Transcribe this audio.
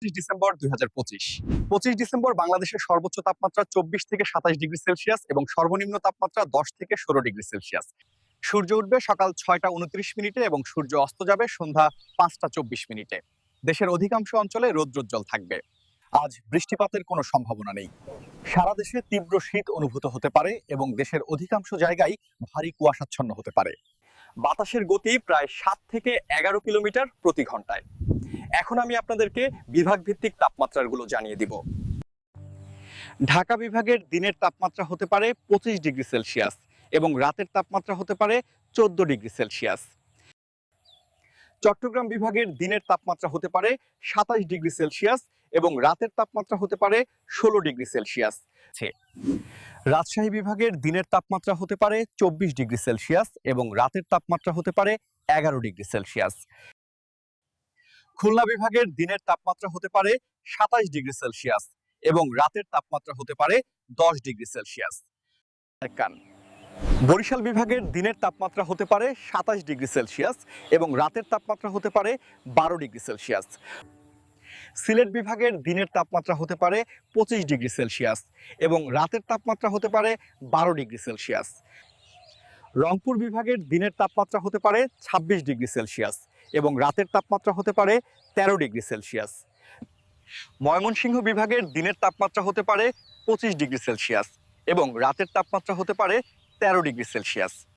পঁচিশ ডিসেম্বর দুই হাজার পঁচিশ। পঁচিশ ডিসেম্বর বাংলাদেশের সর্বোচ্চ তাপমাত্রা চব্বিশ থেকে সাতাশ ডিগ্রি সেলসিয়াস এবং সর্বনিম্ন তাপমাত্রা দশ থেকে ষোলো ডিগ্রি সেলসিয়াস। সূর্য উঠবে সকাল ছয়টা উনত্রিশ মিনিটে এবং সূর্য অস্ত যাবে সন্ধ্যা পাঁচটা চব্বিশ মিনিটে। দেশের অধিকাংশ অঞ্চলে রৌদ্রোজ্জ্বল থাকবে। আজ বৃষ্টিপাতের কোনো সম্ভাবনা নেই। সারা দেশে তীব্র শীত অনুভূত হতে পারে এবং দেশের অধিকাংশ জায়গায় ভারী কুয়াশাচ্ছন্ন হতে পারে। বাতাসের গতি প্রায় সাত থেকে এগারো কিলোমিটার প্রতি ঘন্টায়। এখন আমি আপনাদেরকে বিভাগ ভিত্তিক তাপমাত্রাগুলো জানিয়ে দিব। ঢাকা বিভাগের দিনের তাপমাত্রা হতে পারে পঁচিশ ডিগ্রি সেলসিয়াস এবং রাতের তাপমাত্রা হতে পারে চোদ্দ ডিগ্রি সেলসিয়াস। চট্টগ্রাম বিভাগের দিনের তাপমাত্রা হতে পারে সাতাশ ডিগ্রি সেলসিয়াস এবং রাতের তাপমাত্রা হতে পারে ষোলো ডিগ্রি সেলসিয়াস। রাজশাহী বিভাগের দিনের তাপমাত্রা হতে পারে চব্বিশ ডিগ্রি সেলসিয়াস এবং রাতের তাপমাত্রা হতে পারে এগারো ডিগ্রি সেলসিয়াস। খুলনা বিভাগের দিনের তাপমাত্রা হতে পারে সাতাশ ডিগ্রি সেলসিয়াস এবং রাতের তাপমাত্রা হতে পারে দশ ডিগ্রি সেলসিয়াস। বরিশাল বিভাগের দিনের তাপমাত্রা হতে পারে সাতাশ ডিগ্রি সেলসিয়াস এবং রাতের তাপমাত্রা হতে পারে বারো ডিগ্রি সেলসিয়াস। সিলেট বিভাগের দিনের তাপমাত্রা হতে পারে পঁচিশ ডিগ্রি সেলসিয়াস এবং রাতের তাপমাত্রা হতে পারে বারো ডিগ্রি সেলসিয়াস। রংপুর বিভাগের দিনের তাপমাত্রা হতে পারে ছাব্বিশ ডিগ্রি সেলসিয়াস এবং রাতের তাপমাত্রা হতে পারে তেরো ডিগ্রি সেলসিয়াস। ময়মনসিংহ বিভাগের দিনের তাপমাত্রা হতে পারে পঁচিশ ডিগ্রি সেলসিয়াস এবং রাতের তাপমাত্রা হতে পারে তেরো ডিগ্রি সেলসিয়াস।